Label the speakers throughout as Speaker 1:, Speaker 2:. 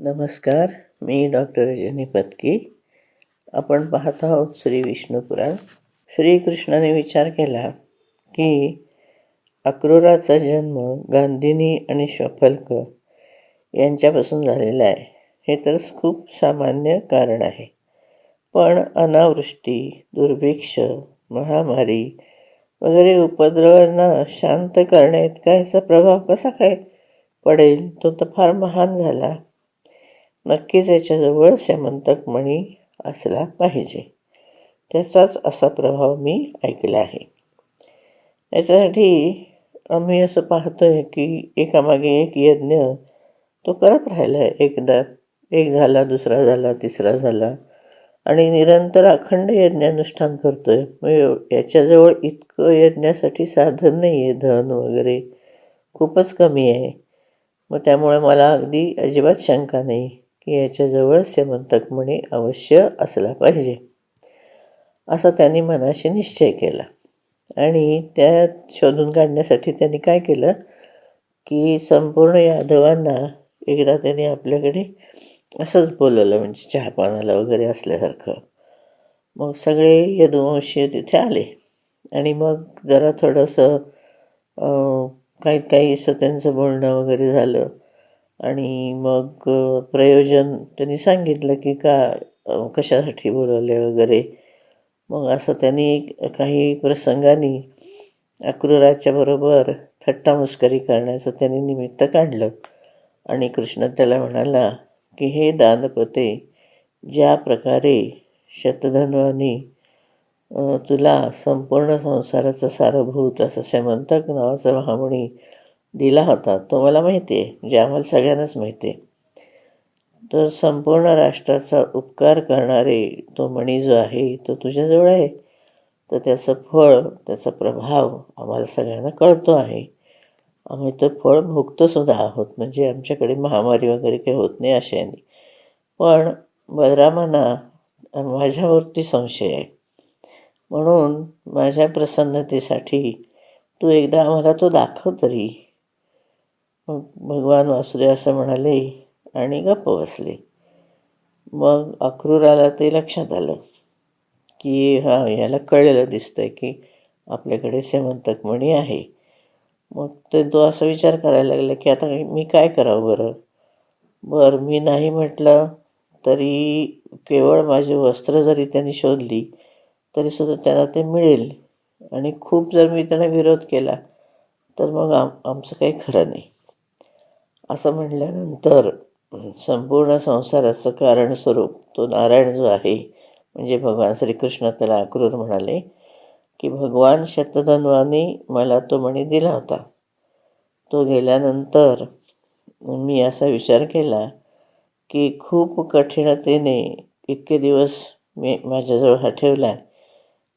Speaker 1: नमस्कार मी डॉक्टर रजनी पत्की आपण पाहत आहोत श्री विष्णुपुराण श्रीकृष्णाने विचार केला की अक्रूराचा जन्म गांधीनी आणि शफल्क यांच्यापासून झालेला आहे. हे तर खूप सामान्य कारण आहे. पण अनावृष्टी दुर्भिक्ष महामारी वगैरे उपद्रवांना शांत करण्यात काय ह्याचा प्रभाव कसा काय पडेल? तो तर फार महान झाला. नक्कीच याच्याजवळ स्यमंतक मणी असला पाहिजे. त्याचाच असा प्रभाव मी ऐकला आहे. याच्यासाठी आम्ही असं पाहतो आहे की एकामागे एक यज्ञ तो करत राहिला आहे. एकदा एक झाला दुसरा झाला तिसरा झाला आणि निरंतर अखंड यज्ञानुष्ठान करतो आहे म्हणजे मग याच्याजवळ इतकं यज्ञासाठी साधन नाही आहे धन वगैरे खूपच कमी आहे. मग त्यामुळे मला अगदी अजिबात शंका नाही. की याच्याजवळ सेमंतक म्हणे अवश्य असला पाहिजे. असा त्यांनी मनाशी निश्चय केला. आणि त्या शोधून काढण्यासाठी त्यांनी काय केलं? की संपूर्ण यादवांना एकदा त्यांनी आपल्याकडे असंच बोलवलं म्हणजे चहापानाला वगैरे असल्यासारखं. मग सगळे यदुवंशीय तिथे आले. आणि मग जरा थोडंसं काही काही असं त्यांचं बोलणं वगैरे झालं. आणि मग प्रयोजन त्यांनी सांगितलं की का कशासाठी बोलवले वगैरे. मग असं त्यांनी काही प्रसंगाने अक्रूराच्या बरोबर थट्टामस्करी करण्याचं त्यांनी निमित्त काढलं. आणि कृष्ण त्याला म्हणाला की हे दानपते ज्या प्रकारे शतधन्वानी तुला संपूर्ण संसाराचं सारभूत असं सेमंतक नावाचं महामणी दिला होता. तो मला माहिती आहे म्हणजे आम्हाला सगळ्यांनाच माहिती आहे तर संपूर्ण राष्ट्राचा उपकार करणारे तो मणी जो आहे तो तुझ्याजवळ आहे. तर त्याचं फळ त्याचा प्रभाव आम्हाला सगळ्यांना कळतो आहे. आम्ही तर फळ भोगतोसुद्धा आहोत. म्हणजे आमच्याकडे महामारी वगैरे काही होत नाही अशाने पण बलरामांना माझ्यावरती संशय आहे. म्हणून माझ्या प्रसन्नतेसाठी तू एकदा आम्हाला तो दाखव तरी. मग भगवान वासुदेव असं म्हणाले आणि गप्प बसले. मग अक्रूराला ते लक्षात आलं की हां याला कळलेलं दिसतं आहे की आपल्याकडे सेमंतक मणी आहे. मग ते तो असा विचार करायला लागला की आता मी काय करावं बरं? बरं मी नाही म्हटलं तरी केवळ माझी वस्त्र जरी त्यांनी शोधली तरीसुद्धा त्यांना ते मिळेल. आणि खूप जर मी त्यांना विरोध केला तर मग आम आमचं काही खरं नाही. असं म्हटल्यानंतर संपूर्ण संसाराचं कारणस्वरूप तो नारायण जो आहे म्हणजे भगवान श्रीकृष्ण त्याला अक्रूर म्हणाले की भगवान शतधन्वाने मला तो मणी दिला होता. तो गेल्यानंतर मी असा विचार केला की खूप कठीणतेने इतके दिवस मी माझ्याजवळ हा ठेवला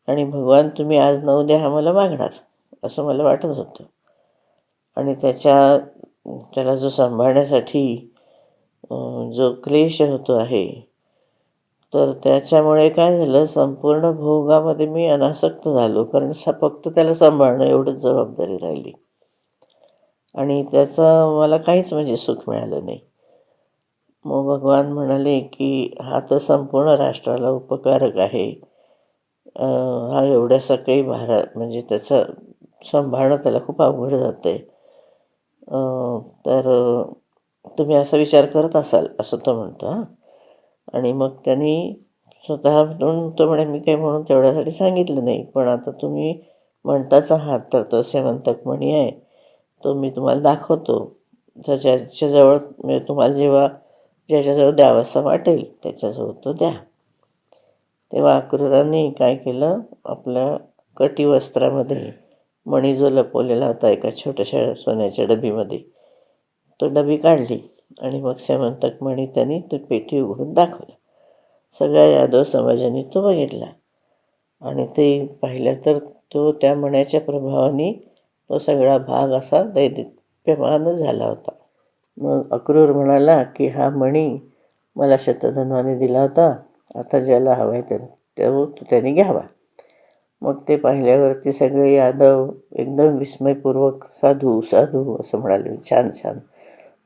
Speaker 1: आणि भगवान तुम्ही आज नऊ द्या मला मागणार असं मला वाटत होतं. आणि त्याच्या त्याला जो सांभाळण्यासाठी जो क्लेश होतो आहे तर त्याच्यामुळे काय झालं संपूर्ण भोगामध्ये मी अनासक्त झालो. कारण स फक्त त्याला सांभाळणं एवढंच जबाबदारी राहिली. आणि त्याचं मला काहीच म्हणजे सुख मिळालं नाही. मग भगवान म्हणाले की हा तर संपूर्ण राष्ट्राला उपकारक आहे. हा एवढ्यासा काही भारा म्हणजे त्याचं सांभाळणं त्याला खूप अवघड जातं आहे तर तुम्ही असा विचार करत असाल असं तो म्हणतो हां. आणि मग त्यांनी स्वतः म्हणून तो म्हणे मी काही म्हणून तेवढ्यासाठी सांगितलं नाही पण आता तुम्ही म्हणताच आहात तर तो म्हणतात म्हणी आहे. तो मी तुम्हाला दाखवतो. ज्याच्याजवळ म्हणजे तुम्हाला जेव्हा ज्याच्याजवळ द्यावंसं वाटेल त्याच्याजवळ तो द्या. तेव्हा अक्रूरांनी काय केलं? आपल्या कटिवस्त्रामध्ये मणी जो लपवलेला होता एका छोट्याशा सोन्याच्या डबीमध्ये तो डबी काढली आणि मग सेमंतक मणी त्यांनी तो पेटी उघडून दाखवला. सगळ्या यादव समाजाने तो बघितला आणि ते पाहिलं तर तो त्या मण्याच्या प्रभावाने तो सगळा भाग असा दैदिप्यमान झाला होता. मग अक्रूर म्हणाला की हा मणी मला शतधन्वाने दिला होता. आता ज्याला हवा आहे त्या तो त्याने घ्यावा. मग ते पाहिल्यावरती सगळे यादव एकदम विस्मयपूर्वक साधू साधू असं म्हणाले छान छान.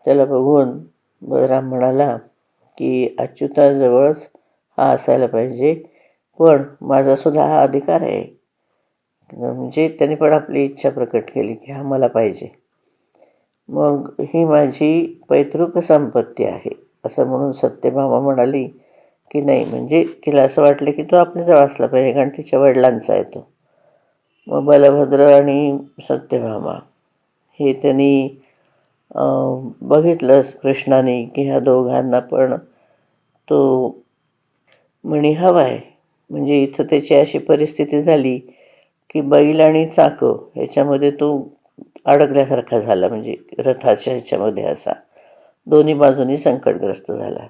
Speaker 1: त्याला बघून बलराम म्हणाला की अच्युताजवळच हा असायला पाहिजे पण माझासुद्धा हा अधिकार आहे. म्हणजे त्याने पण आपली इच्छा प्रकट केली की हा मला पाहिजे. मग ही माझी पैतृक संपत्ती आहे असं म्हणून सत्यभामा म्हणाली की नाही म्हणजे तिला असं वाटलं की तो आपल्याजवळ असला पाहिजे कारण तिच्या वडिलांचा आहे तो. मग बलभद्र आणि सत्यभामा हे त्यांनी अं, बघितलं कृष्णाने की ह्या दोघांना पण तो मणी हवा आहे. म्हणजे इथं त्याची अशी परिस्थिती झाली की बैल आणि चाकं ह्याच्यामध्ये तो अडकल्यासारखा झाला म्हणजे रथाच्या ह्याच्यामध्ये असा. दोन्ही बाजूनी संकटग्रस्त झाला.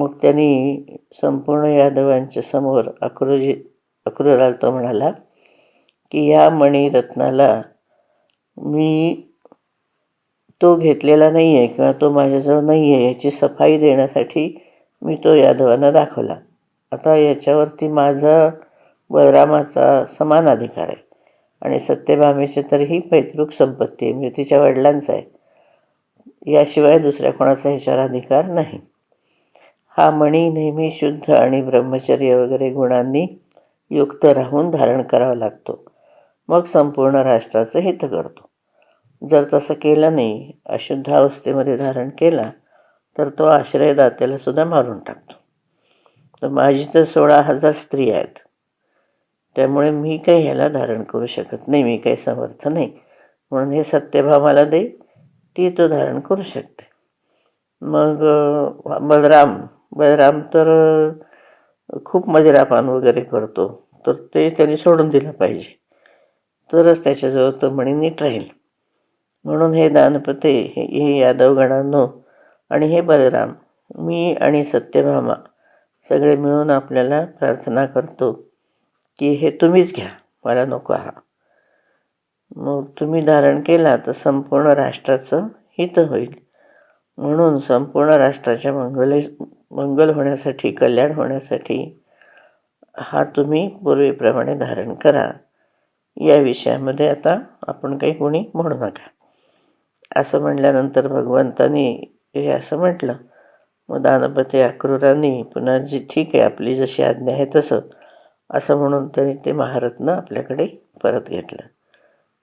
Speaker 1: मग त्यांनी संपूर्ण यादवांच्या समोर अक्रोजी अक्रूराला तो म्हणाला की या मणिरत्नाला मी तो घेतलेला नाही आहे किंवा तो माझ्याजवळ नाही आहे याची सफाई देण्यासाठी मी तो यादवांना दाखवला. आता याच्यावरती माझा बलरामाचा समान अधिकार आहे आणि सत्यभामेची तर ही पैतृक संपत्ती आहे म्हणजे तिच्या वडिलांचा आहे. याशिवाय दुसऱ्या कोणाचा ह्याच्यावर अधिकार नाही. हा मणी नेहमी शुद्ध आणि ब्रह्मचर्य वगैरे गुणांनी युक्त राहून धारण करावा लागतो. मग संपूर्ण राष्ट्राचं हित करतो. जर तसं केलं नाही अशुद्ध अवस्थेमध्ये धारण केला तर तो आश्रयदात्याला सुद्धा मारून टाकतो. तर माझी तर सोळा हजार स्त्री आहेत. त्यामुळे मी काही ह्याला धारण करू शकत नाही मी काही समर्थ नाही. म्हणून हे सत्यभामाला दे ती तो धारण करू शकते. मग बलराम बलराम तर खूप मदिरापान वगैरे करतो. तर ते त्यांनी सोडून दिलं पाहिजे. तरच त्याच्याजवळ तो म्हणे नीट राहील. म्हणून हे दानपते हे हे यादवगणांनो आणि हे बलराम मी आणि सत्यभामा सगळे मिळून आपल्याला प्रार्थना करतो की हे तुम्हीच घ्या. मला नको हा. मग तुम्ही धारण केला तर संपूर्ण राष्ट्राचं हित होईल. म्हणून संपूर्ण राष्ट्राच्या मंगले मंगल होण्यासाठी कल्याण होण्यासाठी हा तुम्ही पूर्वीप्रमाणे धारण करा. या विषयामध्ये आता आपण काही कोणी म्हणू नका. असं म्हणल्यानंतर भगवंतानी हे असं म्हटलं मग दानपती अक्रूरांनी पुन्हा जी ठीक आहे आपली जशी आज्ञा आहे तसं असं म्हणून त्यांनी ते महारत्न आपल्याकडे परत घेतलं.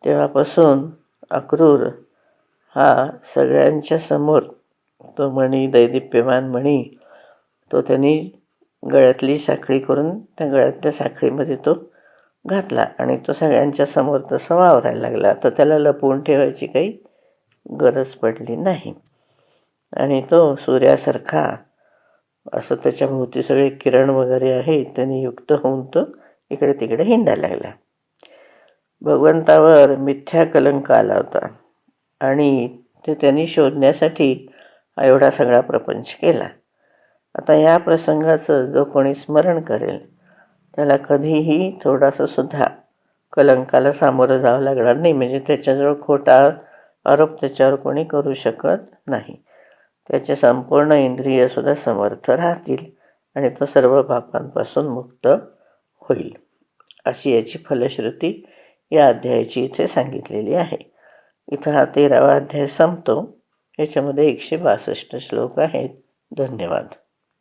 Speaker 1: तेव्हापासून अक्रूर हा सगळ्यांच्या समोर तो मणी दैदिप्यमान मणी तो त्यांनी गळ्यातली साखळी करून त्या गळ्यातल्या साखळीमध्ये तो घातला आणि तो सगळ्यांच्या समोर तसं वावरायला लागला. तर त्याला लपवून ठेवायची काही गरज पडली नाही. आणि तो सूर्यासारखा असं त्याच्याभोवती सगळे किरण वगैरे आहे त्यांनी युक्त होऊन तो इकडे तिकडे हिंडायला लागला. भगवंतावर मिथ्या कलंक आला होता आणि ते त्यांनी शोधण्यासाठी एवढा सगळा प्रपंच केला. आता या प्रसंगाचं जो कोणी स्मरण करेल त्याला कधीही थोडासा सुद्धा कलंकाला सामोरं जावं लागणार नाही. म्हणजे त्याच्याजवळ खोटा आरोप त्याच्यावर कोणी करू शकत नाही. त्याचे संपूर्ण इंद्रियसुद्धा समर्थ राहतील आणि तो सर्व पापांपासून मुक्त होईल. अशी याची फलश्रुती या अध्यायाची इथे सांगितलेली आहे. इथं हा तेरावा अध्याय संपतो. याच्यामध्ये एकशे बासष्ट श्लोक आहेत. धन्यवाद.